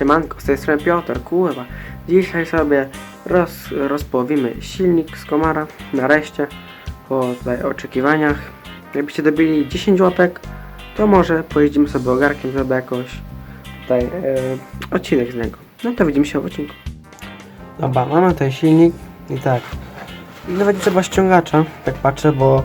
Siemanko, z tej strony Piotr, kurwa. Dzisiaj sobie roz, rozpołowimy silnik z komara, nareszcie, po tutaj oczekiwaniach. Jakbyście dobili 10 łapek, to może pojeździmy sobie ogarkiem, żeby jakoś tutaj e, odcinek z niego. No to widzimy się w odcinku. Dobra, mamy ten silnik i tak. Będzie trzeba ściągacza, tak patrzę, bo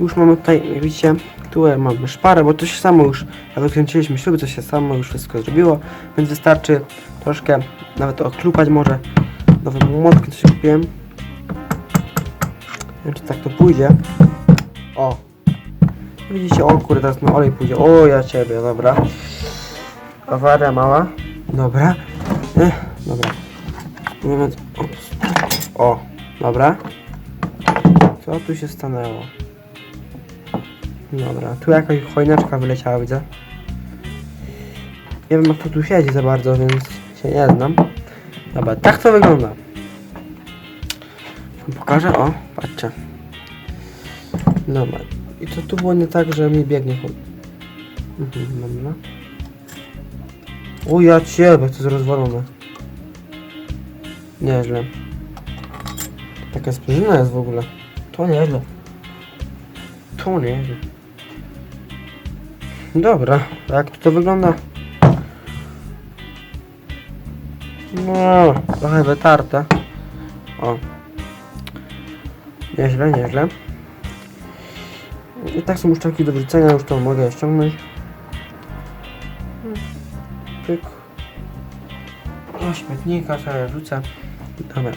już mamy tutaj, jak widzicie, tu mamy szparę, bo to się samo już, jak odkręciliśmy śruby, to się samo już wszystko zrobiło, więc wystarczy troszkę nawet oklupać może nowe młotki, co się kupiłem. Nie wiem, czy tak to pójdzie. O! Widzicie, o kurde, teraz na olej pójdzie. O, ja ciebie, dobra. Awaria mała. Dobra. Ech, dobra. Moment. O, dobra. Co tu się stanęło? Dobra, tu jakaś chojneczka wyleciała, widzę. Nie wiem, jak to tu siedzi za bardzo, więc się nie znam. Dobra, tak to wygląda. Pokażę, o, patrzcie. Dobra, i to tu było nie tak, że mi biegnie chod. Mhm, dobra. O ja ciebie, to jest rozwalone. Nieźle. Taka sprężyna jest w ogóle. To nieźle. To nieźle. Dobra, jak to, wygląda? No, trochę wytarte. O. Nieźle, nieźle. I tak są uszczaki do wrzucenia, już to mogę ściągnąć. Pyk. Do śmietnika sobie rzucę. Dobra.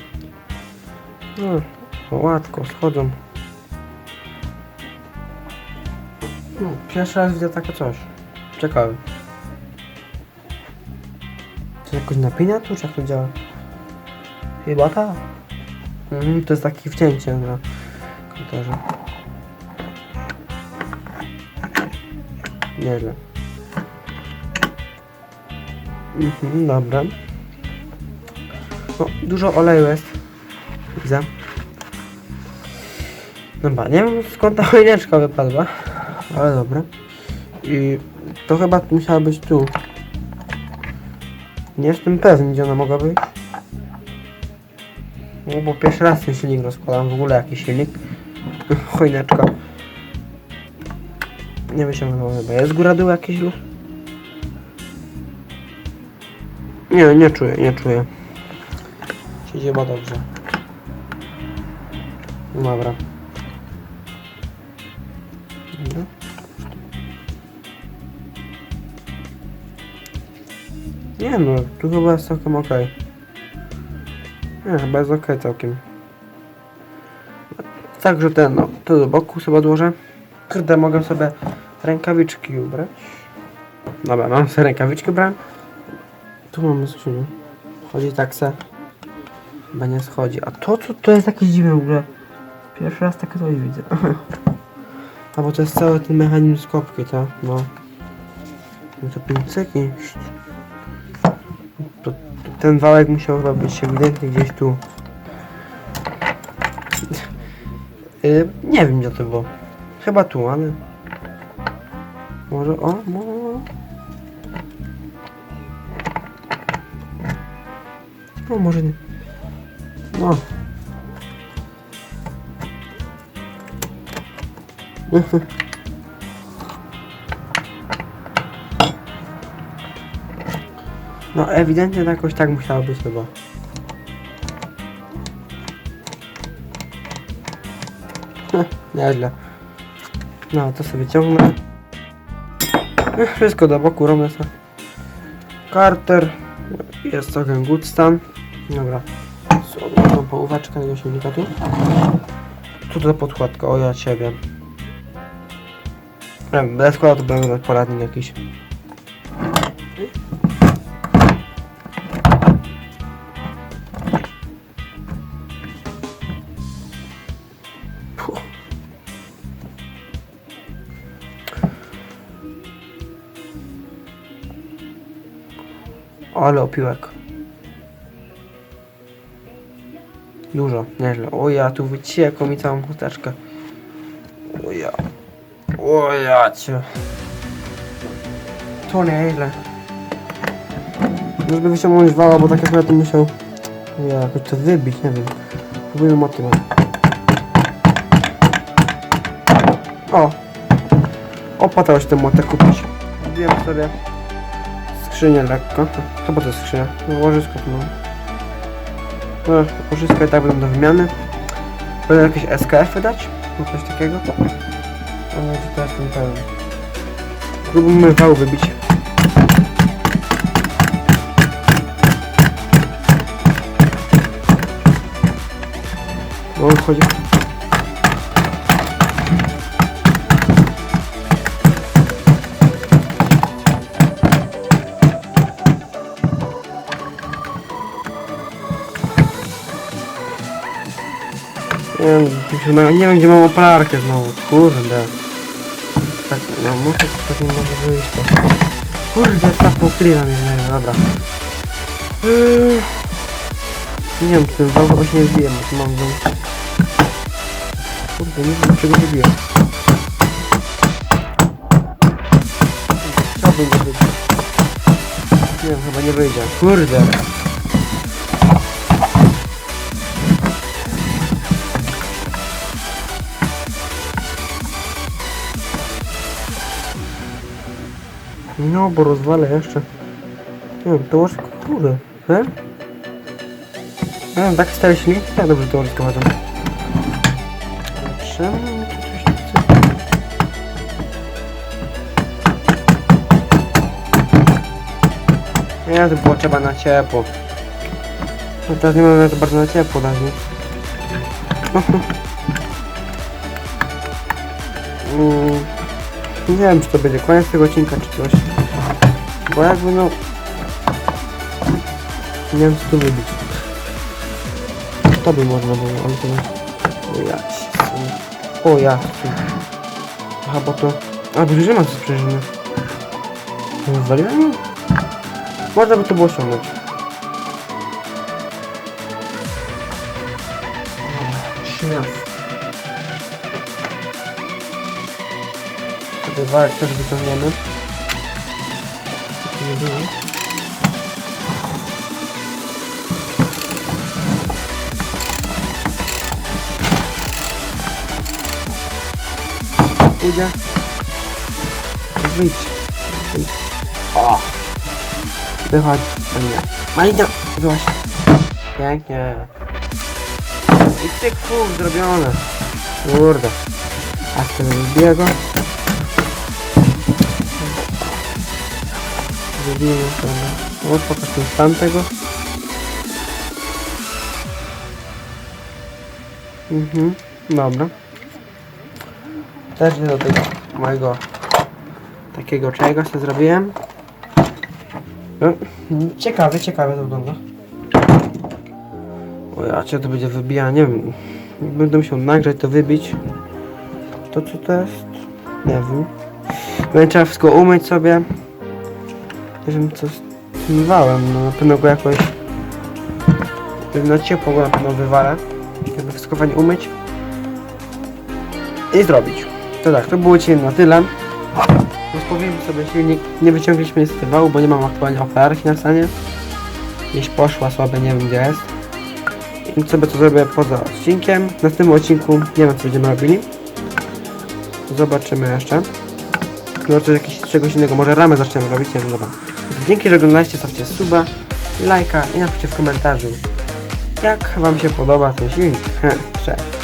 No, łatwo, schodzą. No, pierwszy raz widzę takie coś. Ciekawe. To jakoś napinia tu, czy jak to działa? Chyba tak. Mhm, to jest takie wcięcie na komputerze. Nieźle. Mhm, dobra. No, dużo oleju jest. Widzę. Dobra, nie wiem skąd ta chojnieczka wypadła. Ale dobra. I to chyba musiała być tu. Nie jestem pewny, gdzie ona mogła być. No bo pierwszy raz ten silnik rozkładam, w ogóle jakiś silnik. Chojneczka. Nie wyciągnąłem chyba. Jest góra dół jakiś luz? Nie, nie czuję, nie czuję. Siedzi chyba dobrze. Dobra. Dobra. Nie no, tu chyba jest całkiem ok. Nie, chyba jest ok całkiem. Także ten, no, to do boku sobie odłożę. Kurde, mogę sobie rękawiczki ubrać. Dobra, mam sobie rękawiczki ubrałem. Tu mamy skrzynię. Chodzi tak se. Chyba nie schodzi. A to co to jest jakieś dziwne w ogóle. Pierwszy raz takie coś widzę. A bo to jest cały ten mechanizm skopki, tak? No. No to pięcyki. Ten wałek musiał chyba być ewidentnie gdzieś tu. Yy, nie wiem gdzie to było. Chyba tu, ale... Może o, może... No może nie. No. No ewidentnie jakoś tak musiało być chyba. Nieźle. No to sobie ciągnę. Wszystko do boku robię sobie. Carter. Jest całkiem good stan. Dobra. Tą połóweczkę tego silnika tu. Tu do podkładka, o ja ciebie. Nie Bez składu to będę poradnik jakiś. Ale opiłek. Dużo, nieźle. O ja, tu wycieką mi całą chusteczkę. O ja. O ja cię. To nieźle. Żeby wyciągnąć wała, bo tak akurat to musiał ja, jakoś to wybić, nie wiem. Próbujmy motywem. O! Opłacało się ten młotek kupić. Kupiłem sobie skrzynię lekko. Chyba to jest skrzynia. No, łożysko tu mam. No, łożysko i tak będą do wymiany. Będę jakieś SKF wydać? No coś takiego. Ale gdzie to jest ten pełen? Próbujmy wał wybić. No, chodzi. No muszę tak nie może wyjść to. Kurde, tak pokrywa mnie, nie wiem, dobra. Yy, Nie wiem, czy ten wał chyba się nie wbije, bo tu mam dół. Kurde, nie wiem czego wybiję. Chciałbym go wybić. Nie wiem, chyba nie wyjdzie. Kurde. No, bo rozwalę jeszcze. Nie wiem, to może kurde, he? No, tak stary silnik, tak dobrze to odprowadzam. Czemu mi tu coś nie to było trzeba na ciepło. No teraz nie mamy za bardzo na ciepło dać, nie? Mm, Nie wiem, czy to będzie koniec tego odcinka, czy coś. Bo jakby no... Nie wiem, co tu wybić. To by można było, ale to. O ja O ja Aha, bo to... A, bo już nie ma co sprężyny. Zwaliłem? Można by to było ściągnąć. Śmiast. Wałek też wyciągniemy. Nie było. Pójdzie. Wyjdź. O! Wychodź. Malina. Malina! Wyłaś. Pięknie. I ty kur zrobione. Kurde. A z tym biego. Zrobimy to. No, pokaż stan tego. Mhm, dobra. Też do tego mojego takiego czegoś, co zrobiłem. No, ciekawe, ciekawe to wygląda. O ja cię to będzie wybijane, nie wiem. Będę musiał nagrzać to wybić. To co to jest? Nie wiem. Będzie trzeba wszystko umyć sobie. Nie wiem co z tym wałem, no na pewno go jakoś na ciepło go na pewno wywalę. Żeby wszystko fajnie umyć. I zrobić. To tak, to było dzisiaj na tyle. Rozpowiem sobie silnik. Nie wyciągliśmy niestety wału, bo nie mam aktualnie opelarki na stanie. Gdzieś poszła słabe, nie wiem gdzie jest. I sobie to zrobię poza odcinkiem. W następnym odcinku nie wiem co będziemy robili. Zobaczymy jeszcze. Może coś jakieś, czegoś innego, może ramę zaczniemy robić, nie wiem. Dzięki, że oglądaliście, stawcie suba, lajka i napiszcie w komentarzu, jak wam się podoba ten silnik. Cześć.